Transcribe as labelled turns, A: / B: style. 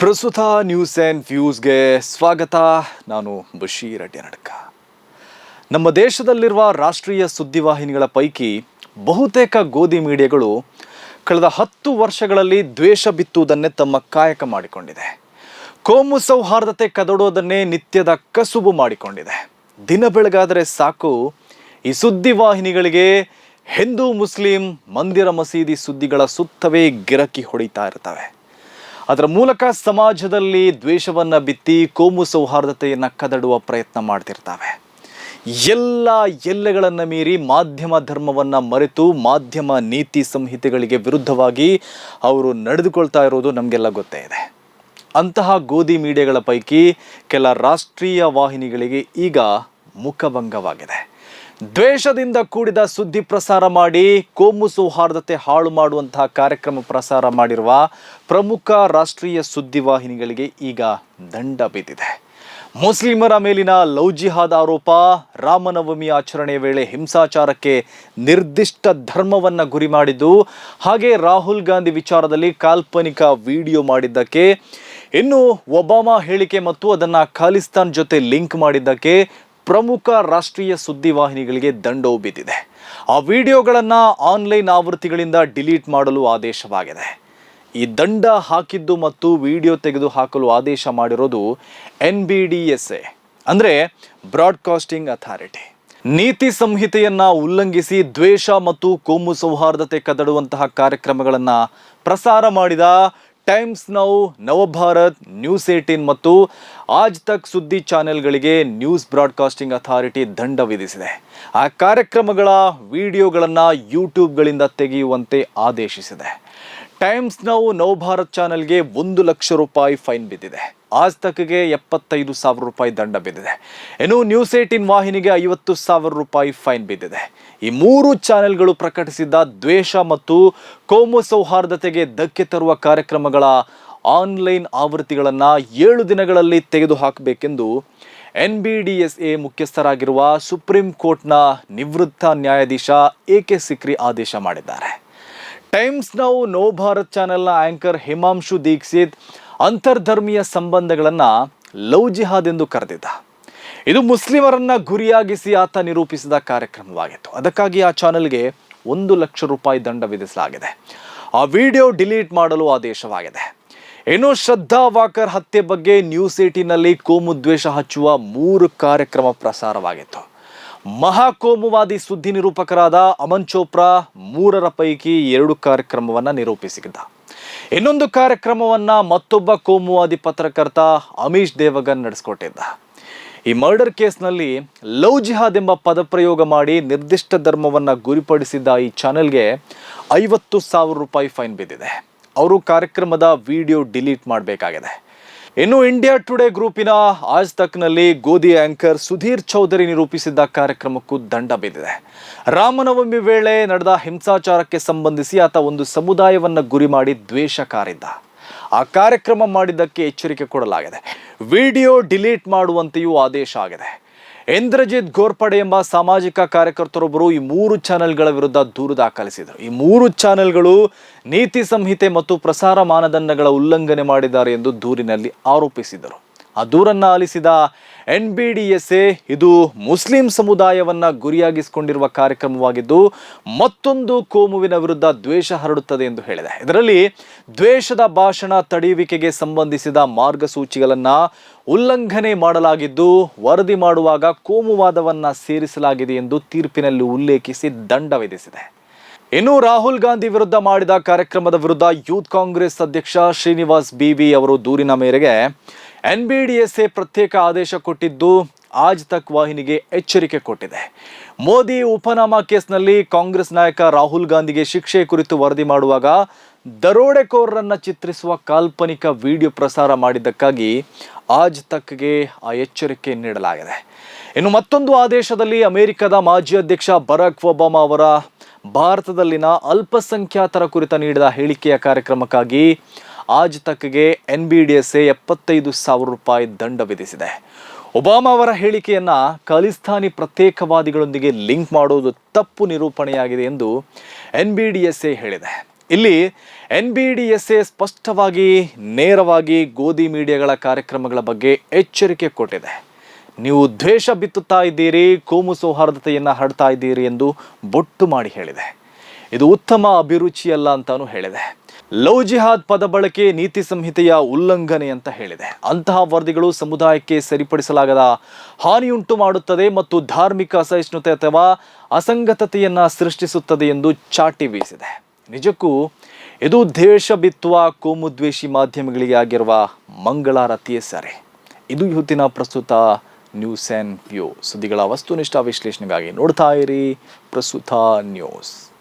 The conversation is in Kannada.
A: ಪ್ರಸ್ತುತ ನ್ಯೂಸ್ ಆ್ಯಂಡ್ ವ್ಯೂಸ್ಗೆ ಸ್ವಾಗತ. ನಾನು ಬಶೀರ್ ಅಡ್ಯನಡ್ಕ. ನಮ್ಮ ದೇಶದಲ್ಲಿರುವ ರಾಷ್ಟ್ರೀಯ ಸುದ್ದಿವಾಹಿನಿಗಳ ಪೈಕಿ ಬಹುತೇಕ ಗೋಧಿ ಮೀಡಿಯಾಗಳು ಕಳೆದ ಹತ್ತು ವರ್ಷಗಳಲ್ಲಿ ದ್ವೇಷ ಬಿತ್ತುವುದನ್ನೇ ತಮ್ಮ ಕಾಯಕ ಮಾಡಿಕೊಂಡಿದೆ. ಕೋಮು ಸೌಹಾರ್ದತೆ ಕದಡೋದನ್ನೇ ನಿತ್ಯದ ಕಸುಬು ಮಾಡಿಕೊಂಡಿದೆ. ದಿನ ಬೆಳಗಾದರೆ ಸಾಕು, ಈ ಸುದ್ದಿವಾಹಿನಿಗಳಿಗೆ ಹಿಂದೂ, ಮುಸ್ಲಿಂ ಮಂದಿರ ಮಸೀದಿ ಸುದ್ದಿಗಳ ಸುತ್ತವೇ ಗಿರಕಿ ಹೊಡಿತಾ ಇರ್ತವೆ. ಅದರ ಮೂಲಕ ಸಮಾಜದಲ್ಲಿ ದ್ವೇಷವನ್ನು ಬಿತ್ತಿ ಕೋಮು ಸೌಹಾರ್ದತೆಯನ್ನು ಕದಡುವ ಪ್ರಯತ್ನ ಮಾಡ್ತಿರ್ತವೆ. ಎಲ್ಲ ಎಲ್ಲೆಗಳನ್ನು ಮೀರಿ ಮಾಧ್ಯಮ ಧರ್ಮವನ್ನು ಮರೆತು ಮಾಧ್ಯಮ ನೀತಿ ಸಂಹಿತೆಗಳಿಗೆ ವಿರುದ್ಧವಾಗಿ ಅವರು ನಡೆದುಕೊಳ್ತಾ ಇರೋದು ನಮಗೆಲ್ಲ ಗೊತ್ತೇ ಇದೆ. ಅಂತಹ ಗೋಧಿ ಮೀಡಿಯಾಗಳ ಪೈಕಿ ಕೆಲ ರಾಷ್ಟ್ರೀಯ ವಾಹಿನಿಗಳಿಗೆ ಈಗ ಮುಖಭಂಗವಾಗಿದೆ. ದ್ವೇಷದಿಂದ ಕೂಡಿದ ಸುದ್ದಿ ಪ್ರಸಾರ ಮಾಡಿ ಕೋಮು ಸೌಹಾರ್ದತೆ ಹಾಳು ಮಾಡುವಂತಹ ಕಾರ್ಯಕ್ರಮ ಪ್ರಸಾರ ಮಾಡಿರುವ ಪ್ರಮುಖ ರಾಷ್ಟ್ರೀಯ ಸುದ್ದಿವಾಹಿನಿಗಳಿಗೆ ಈಗ ದಂಡ ಬಿದ್ದಿದೆ. ಮುಸ್ಲಿಮರ ಮೇಲಿನ ಲವ್ ಜಿಹಾದ್ ಆರೋಪ, ರಾಮನವಮಿ ಆಚರಣೆ ವೇಳೆ ಹಿಂಸಾಚಾರಕ್ಕೆ ನಿರ್ದಿಷ್ಟ ಧರ್ಮವನ್ನ ಗುರಿ ಮಾಡಿದ್ದು, ಹಾಗೆ ರಾಹುಲ್ ಗಾಂಧಿ ವಿಚಾರದಲ್ಲಿ ಕಾಲ್ಪನಿಕ ವಿಡಿಯೋ ಮಾಡಿದ್ದಕ್ಕೆ, ಇನ್ನು ಒಬಾಮಾ ಹೇಳಿಕೆ ಮತ್ತು ಅದನ್ನ ಖಾಲಿಸ್ತಾನ್ ಜೊತೆ ಲಿಂಕ್ ಮಾಡಿದ್ದಕ್ಕೆ ಪ್ರಮುಖ ರಾಷ್ಟ್ರೀಯ ಸುದ್ದಿವಾಹಿನಿಗಳಿಗೆ ದಂಡವು ಬಿದ್ದಿದೆ. ಆ ವಿಡಿಯೋಗಳನ್ನು ಆನ್ಲೈನ್ ಆವೃತ್ತಿಗಳಿಂದ ಡಿಲೀಟ್ ಮಾಡಲು ಆದೇಶವಾಗಿದೆ. ಈ ದಂಡ ಹಾಕಿದ್ದು ಮತ್ತು ವಿಡಿಯೋ ತೆಗೆದು ಹಾಕಲು ಆದೇಶ ಮಾಡಿರೋದು N B D S A ಅಂದರೆ ಬ್ರಾಡ್ಕಾಸ್ಟಿಂಗ್ ಅಥಾರಿಟಿ ನೀತಿ ಸಂಹಿತೆಯನ್ನ ಉಲ್ಲಂಘಿಸಿ ದ್ವೇಷ ಮತ್ತು ಕೋಮು ಸೌಹಾರ್ದತೆ ಕದಡುವಂತಹ ಕಾರ್ಯಕ್ರಮಗಳನ್ನು ಪ್ರಸಾರ ಮಾಡಿದ Times Now, Navbharat, News Eighteen ಮತ್ತು ಆಜ್ ತಕ್ ಸುದ್ದಿ ಚಾನೆಲ್ಗಳಿಗೆ ನ್ಯೂಸ್ ಬ್ರಾಡ್ಕಾಸ್ಟಿಂಗ್ ಅಥಾರಿಟಿ ದಂಡ ವಿಧಿಸಿದೆ. ಆ ಕಾರ್ಯಕ್ರಮಗಳ ವಿಡಿಯೋಗಳನ್ನು ಯೂಟ್ಯೂಬ್ಗಳಿಂದ ತೆಗೆಯುವಂತೆ ಆದೇಶಿಸಿದೆ. ಟೈಮ್ಸ್ ನೌ, ನವಭಾರತ್ ಚಾನೆಲ್ಗೆ ಒಂದು ಲಕ್ಷ ರೂಪಾಯಿ ಫೈನ್ ಬಿದ್ದಿದೆ. ಆಜ್ ತಕ್ಗೆ ಎಪ್ಪತ್ತೈದು ಸಾವಿರ ರೂಪಾಯಿ ದಂಡ ಬಿದ್ದಿದೆ. ಇನ್ನು ನ್ಯೂಸ್ ಏಟೀನ್ ವಾಹಿನಿಗೆ ಐವತ್ತು ಸಾವಿರ ರೂಪಾಯಿ ಫೈನ್ ಬಿದ್ದಿದೆ. ಈ ಮೂರು ಚಾನೆಲ್ಗಳು ಪ್ರಕಟಿಸಿದ್ದ ದ್ವೇಷ ಮತ್ತು ಕೋಮು ಸೌಹಾರ್ದತೆಗೆ ಧಕ್ಕೆ ತರುವ ಕಾರ್ಯಕ್ರಮಗಳ ಆನ್ಲೈನ್ ಆವೃತ್ತಿಗಳನ್ನು ಏಳು ದಿನಗಳಲ್ಲಿ ತೆಗೆದುಹಾಕಬೇಕೆಂದು N B D S A ಮುಖ್ಯಸ್ಥರಾಗಿರುವ supreme ಕೋರ್ಟ್ನ ನಿವೃತ್ತ ನ್ಯಾಯಾಧೀಶ ಎ ಕೆ ಸಿಕ್ರಿ ಆದೇಶ ಮಾಡಿದ್ದಾರೆ. ಟೈಮ್ಸ್ ನೌ ನೋ ಭಾರತ್ ಚಾನೆಲ್ನ ಆಂಕರ್ ಹಿಮಾಂಶು ದೀಕ್ಷಿತ್ ಅಂತರ್ಧರ್ಮೀಯ ಸಂಬಂಧಗಳನ್ನು ಲವ್ ಜಿಹಾದ್ ಎಂದು ಕರೆದಿದ್ದ. ಇದು ಮುಸ್ಲಿಮರನ್ನ ಗುರಿಯಾಗಿಸಿ ಆತ ನಿರೂಪಿಸಿದ ಕಾರ್ಯಕ್ರಮವಾಗಿತ್ತು. ಅದಕ್ಕಾಗಿ ಆ ಚಾನೆಲ್ಗೆ ಒಂದು ಲಕ್ಷ ರೂಪಾಯಿ ದಂಡ ವಿಧಿಸಲಾಗಿದೆ. ಆ ವಿಡಿಯೋ ಡಿಲೀಟ್ ಮಾಡಲು ಆದೇಶವಾಗಿದೆ. ಇನ್ನು ಶ್ರದ್ಧಾ ವಾಕರ್ ಹತ್ಯೆ ಬಗ್ಗೆ ನ್ಯೂಸ್ ಏಟಿನಲ್ಲಿ ಕೋಮು ದ್ವೇಷ ಹಚ್ಚುವ ಮೂರು ಕಾರ್ಯಕ್ರಮ ಪ್ರಸಾರವಾಗಿತ್ತು. ಮಹಾಕೋಮುವಾದಿ ಸುದ್ದಿ ನಿರೂಪಕರಾದ ಅಮನ್ ಚೋಪ್ರಾ ಮೂರರ ಪೈಕಿ ಎರಡು ಕಾರ್ಯಕ್ರಮವನ್ನು ನಿರೂಪಿಸಿದ್ದ ಇನ್ನೊಂದು ಕಾರ್ಯಕ್ರಮವನ್ನ ಮತ್ತೊಬ್ಬ ಕೋಮುವಾದಿ ಪತ್ರಕರ್ತ ಅಮೀಶ್ ದೇವಗನ್ ನಡೆಸ್ಕೊಟ್ಟಿದ್ದ. ಈ ಮರ್ಡರ್ ಕೇಸ್ನಲ್ಲಿ ಲವ್ ಜಿಹಾದ್ ಎಂಬ ಪದಪ್ರಯೋಗ ಮಾಡಿ ನಿರ್ದಿಷ್ಟ ಧರ್ಮವನ್ನು ಗುರಿಪಡಿಸಿದ್ದ ಈ ಚಾನೆಲ್ಗೆ ಐವತ್ತು ಸಾವಿರ ರೂಪಾಯಿ ಫೈನ್ ಬಿದ್ದಿದೆ. ಅವರು ಕಾರ್ಯಕ್ರಮದ ವಿಡಿಯೋ ಡಿಲೀಟ್ ಮಾಡಬೇಕಾಗಿದೆ. ಇನ್ನು ಇಂಡಿಯಾ ಟುಡೇ ಗ್ರೂಪಿನ ಆಜ್ ತಕ್ನಲ್ಲಿ ಗೋಧಿ ಆಂಕರ್ ಸುಧೀರ್ ಚೌಧರಿ ನಿರೂಪಿಸಿದ್ದ ಕಾರ್ಯಕ್ರಮಕ್ಕೂ ದಂಡ ಬಿದ್ದಿದೆ ರಾಮನವಮಿ ವೇಳೆ ನಡೆದ ಹಿಂಸಾಚಾರಕ್ಕೆ ಸಂಬಂಧಿಸಿ ಆತ ಒಂದು ಸಮುದಾಯವನ್ನು ಗುರಿ ಮಾಡಿ ದ್ವೇಷ ಕಾರಿದ್ದ ಆ ಕಾರ್ಯಕ್ರಮ ಮಾಡಿದ್ದಕ್ಕೆ ಎಚ್ಚರಿಕೆ ಕೊಡಲಾಗಿದೆ. ವಿಡಿಯೋ ಡಿಲೀಟ್ ಮಾಡುವಂತೆಯೂ ಆದೇಶ ಆಗಿದೆ. ಇಂದ್ರಜಿತ್ ಗೋರ್ಪಡೆ ಎಂಬ ಸಾಮಾಜಿಕ ಕಾರ್ಯಕರ್ತರೊಬ್ಬರು ಈ ಮೂರು ಚಾನೆಲ್ಗಳ ವಿರುದ್ಧ ದೂರು ದಾಖಲಿಸಿದರು. ಈ ಮೂರು ಚಾನೆಲ್ಗಳು ನೀತಿ ಸಂಹಿತೆ ಮತ್ತು ಪ್ರಸಾರ ಮಾನದಂಡಗಳ ಉಲ್ಲಂಘನೆ ಮಾಡಿದ್ದಾರೆ ಎಂದು ದೂರಿನಲ್ಲಿ ಆರೋಪಿಸಿದರು. ಆ ದೂರನ್ನ ಆಲಿಸಿದ N B D S A ಇದು ಮುಸ್ಲಿಂ ಸಮುದಾಯವನ್ನ ಗುರಿಯಾಗಿಸಿಕೊಂಡಿರುವ ಕಾರ್ಯಕ್ರಮವಾಗಿದ್ದು, ಮತ್ತೊಂದು ಕೋಮುವಿನ ವಿರುದ್ಧ ದ್ವೇಷ ಹರಡುತ್ತದೆ ಎಂದು ಹೇಳಿದೆ. ಇದರಲ್ಲಿ ದ್ವೇಷದ ಭಾಷಣ ತಡೆಯುವಿಕೆಗೆ ಸಂಬಂಧಿಸಿದ ಮಾರ್ಗಸೂಚಿಗಳನ್ನು ಉಲ್ಲಂಘನೆ ಮಾಡಲಾಗಿದ್ದು, ವರದಿ ಮಾಡುವಾಗ ಕೋಮುವಾದವನ್ನ ಸೇರಿಸಲಾಗಿದೆ ಎಂದು ತೀರ್ಪಿನಲ್ಲಿ ಉಲ್ಲೇಖಿಸಿ ದಂಡ ವಿಧಿಸಿದೆ. ಇನ್ನು ರಾಹುಲ್ ಗಾಂಧಿ ವಿರುದ್ಧ ಮಾಡಿದ ಕಾರ್ಯಕ್ರಮದ ವಿರುದ್ಧ ಯೂತ್ ಕಾಂಗ್ರೆಸ್ ಅಧ್ಯಕ್ಷ ಶ್ರೀನಿವಾಸ್ ಬಿ ಅವರು ದೂರಿನ ಮೇರೆಗೆ N B D S A ಪ್ರತ್ಯೇಕ ಆದೇಶ ಕೊಟ್ಟಿದ್ದು ಆಜ್ ತಕ್ ವಾಹಿನಿಗೆ ಎಚ್ಚರಿಕೆ ಕೊಟ್ಟಿದೆ. ಮೋದಿ ಉಪನಾಮ ಕೇಸ್ನಲ್ಲಿ ಕಾಂಗ್ರೆಸ್ ನಾಯಕ ರಾಹುಲ್ ಗಾಂಧಿಗೆ ಶಿಕ್ಷೆ ಕುರಿತು ವರದಿ ಮಾಡುವಾಗ ದರೋಡೆಕೋರರನ್ನ ಚಿತ್ರಿಸುವ ಕಾಲ್ಪನಿಕ ವಿಡಿಯೋ ಪ್ರಸಾರ ಮಾಡಿದ್ದಕ್ಕಾಗಿ ಆಜ್ ತಕ್ಗೆ ಆ ಎಚ್ಚರಿಕೆ ನೀಡಲಾಗಿದೆ. ಇನ್ನು ಮತ್ತೊಂದು ಆದೇಶದಲ್ಲಿ ಅಮೆರಿಕದ ಮಾಜಿ ಅಧ್ಯಕ್ಷ ಬರಾಕ್ ಒಬಾಮಾ ಅವರ ಭಾರತದಲ್ಲಿನ ಅಲ್ಪಸಂಖ್ಯಾತರ ಕುರಿತ ನೀಡಿದ ಹೇಳಿಕೆಯ ಕಾರ್ಯಕ್ರಮಕ್ಕಾಗಿ Aaj ತಕ್ಗೆ N B D S A ಎಪ್ಪತ್ತೈದು ಸಾವಿರ ರೂಪಾಯಿ ದಂಡ ವಿಧಿಸಿದೆ. ಒಬಾಮಾ ಅವರ ಹೇಳಿಕೆಯನ್ನು ಖಾಲಿಸ್ತಾನಿ ಪ್ರತ್ಯೇಕವಾದಿಗಳೊಂದಿಗೆ ಲಿಂಕ್ ಮಾಡುವುದು ತಪ್ಪು ನಿರೂಪಣೆಯಾಗಿದೆ ಎಂದು N B D S A ಹೇಳಿದೆ. ಇಲ್ಲಿ N B D S A ಸ್ಪಷ್ಟವಾಗಿ, ನೇರವಾಗಿ ಗೋಧಿ ಮೀಡಿಯಾಗಳ ಕಾರ್ಯಕ್ರಮಗಳ ಬಗ್ಗೆ ಎಚ್ಚರಿಕೆ ಕೊಟ್ಟಿದೆ. ನೀವು ದ್ವೇಷ ಬಿತ್ತುತ್ತಾ ಇದ್ದೀರಿ, ಕೋಮು ಸೌಹಾರ್ದತೆಯನ್ನು ಹರಡ್ತಾ ಇದ್ದೀರಿ ಎಂದು ಬೊಟ್ಟು ಮಾಡಿ ಹೇಳಿದೆ. ಇದು ಉತ್ತಮ ಅಭಿರುಚಿಯಲ್ಲ ಅಂತಾನು ಹೇಳಿದೆ. ಲವ್ ಜಿಹಾದ್ ಪದ ಬಳಕೆ ನೀತಿ ಸಂಹಿತೆಯ ಉಲ್ಲಂಘನೆ ಅಂತ ಹೇಳಿದೆ. ಅಂತಹ ವರದಿಗಳು ಸಮುದಾಯಕ್ಕೆ ಸರಿಪಡಿಸಲಾಗದ ಹಾನಿಯುಂಟು ಮಾಡುತ್ತದೆ ಮತ್ತು ಧಾರ್ಮಿಕ ಅಸಹಿಷ್ಣುತೆ ಅಥವಾ ಅಸಂಗತತೆಯನ್ನು ಸೃಷ್ಟಿಸುತ್ತದೆ ಎಂದು ಚಾಟಿ ಬೀಸಿದೆ. ನಿಜಕ್ಕೂ ಇದು ದೇಶ ಬಿತ್ತುವ ಕೋಮುದ್ವೇಷಿ ಮಾಧ್ಯಮಗಳಿಗೆ ಆಗಿರುವ ಮಂಗಳಾರತಿಯೇ ಸರಿ. ಇದು ಇವತ್ತಿನ ಪ್ರಸ್ತುತ ನ್ಯೂಸ್ ಆ್ಯಂಡ್ ವ್ಯೂ ಸುದ್ದಿಗಳ ವಸ್ತುನಿಷ್ಠ ವಿಶ್ಲೇಷಣೆಗಾಗಿ ನೋಡ್ತಾ ಇರಿ ಪ್ರಸ್ತುತ ನ್ಯೂಸ್.